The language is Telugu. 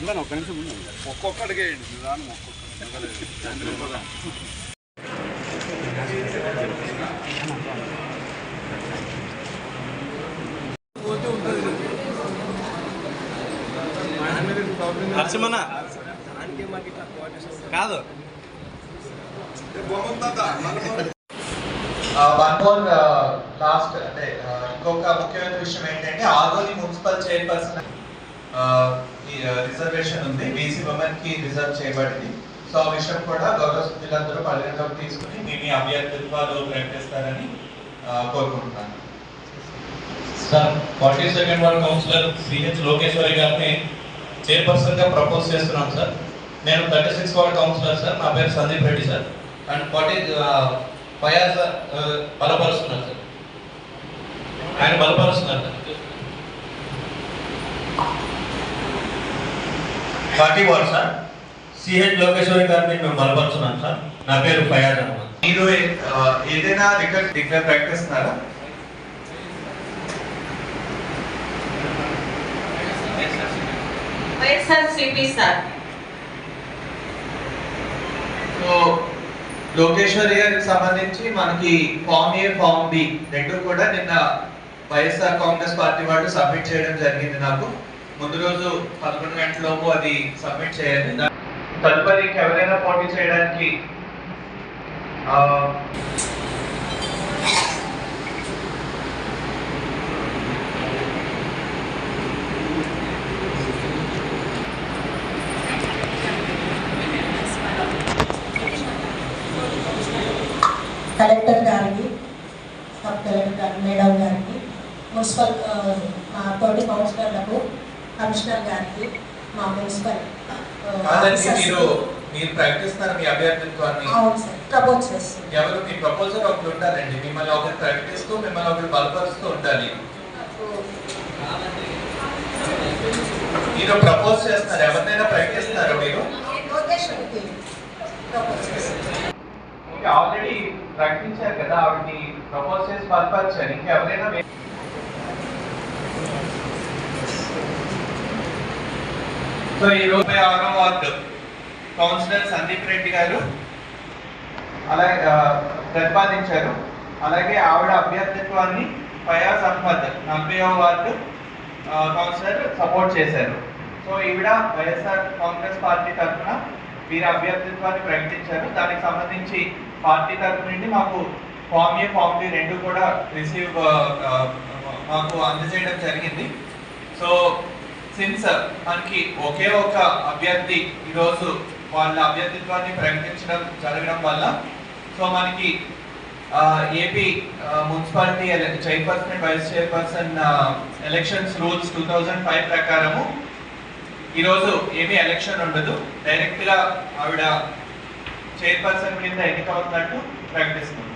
ఉండండి ఒక్క నిమిషం ఉండండి. ఒక్కొక్కడికి వేయండి నిదానం కాదు. వన్ మోర్ లాస్ట్ అంటే ఇంకొక ముఖ్యమైన విషయం ఏంటంటే ఆదోని మున్సిపల్ చైర్పర్సన్ రిజర్వేషన్ ఉంది. బీసీ ఉమెన్కి రిజర్వ్ చేయబడింది. సో ఆ విషయం కూడా గౌరవ సభ్యులందరూ పరిగణలోకి తీసుకుని మీ మీ అభ్యర్థిత్వాలు ప్రకటిస్తారని కోరుకుంటున్నాను. Sir forty second ward councillor CH Lokeshwari గారిని చైర్పర్సన్గా ప్రపోజ్ చేస్తున్నాం సార్. నేను thirty six ward councillor sir. నా పేరు Sandeep Reddy sir. And forty Fayaz బలపరుస్తున్నారు sir. ఆయన బలపరుస్తున్నారు sir. Forty ward sir. CH Lokeshwari గారిని మేము బలపరుస్తున్నాం సార్. నా పేరు ఫయాజ్ అహ్మద్. మీరు ఏదైనా రికార్డ్ డిక్లేర్ ప్రకటిస్తున్నారా? సార్. సో లోకేశ్వరి గారికి సంబంధించి మనకి ఫామ్ ఏ ఫామ్ బి రెండు కూడా నిన్న వైఎస్ఆర్ కాంగ్రెస్ పార్టీ వాళ్ళు సబ్మిట్ చేయడం జరిగింది నాకు. ముందు రోజు పదకొండు గంటలలోపు అది సబ్మిట్ చేయాలి తదుపరి ఇంకెవరైనా పోటీ చేయడానికి కలెక్టర్ గారికి సబ్ కలెక్టర్ గారి మేడం గారికి మున్సిపల్ మా తోటి కౌన్సిలర్లకు కమిషనర్ గారికి మా మున్సిపల్ మీరు మీరు ప్రకటిస్తున్నారు మీ అభ్యర్థిత్వాన్ని. అవును సార్ ప్రపోజ్ చేస్తుంది ఎవరు మీ ప్రపోజల్ ఒకటి ఉండాలండి. మిమ్మల్ని ఒకరు ప్రకటిస్తూ మిమ్మల్ని ఒకరు బలపరుస్తూ ఉండాలి. మీరు ప్రపోజ్ చేస్తున్నారు. ఎవరినైనా ప్రకటిస్తున్నారు మీరు? ఆల్రెడీ ప్రకటించారు కదా ఆవిడని ప్రపోజ్ చేసి బలపరిచారు. ఇంకెవరైనా సో ఈ రోజు ఆరో వార్డు కౌన్సిలర్ సందీప్ రెడ్డి గారు అలాగే ప్రతిపాదించారు. అలాగే ఆవిడ అభ్యర్థిత్వాన్ని ఫయాజ్ అహ్మద్ నలభైవ వార్డు కౌన్సిలర్ సపోర్ట్ చేశారు. సో ఈవిడ వైఎస్ఆర్ కాంగ్రెస్ పార్టీ తరఫున వీరి అభ్యర్థిత్వాన్ని ప్రకటించారు. దానికి సంబంధించి పార్టీ తరఫు నుండి మాకు ఫామ్ ఏ ఫామ్ బి రెండు కూడా రిసీవ్ మాకు అందజేయడం జరిగింది. సో సిన్స్ uh, మనకి ఒకే ఒక అభ్యర్థి ఈరోజు వాళ్ళ అభ్యర్థిత్వాన్ని ప్రకటించడం జరగడం వల్ల సో మనకి AP municipality chairperson vice chairperson elections rules two thousand five ప్రకారము ఈరోజు ఏమీ ఎలక్షన్ ఉండదు. డైరెక్ట్గా ఆవిడ చైర్పర్సన్ కింద ఎన్నిక అవుతున్నట్టు ప్రకటిస్తుంది.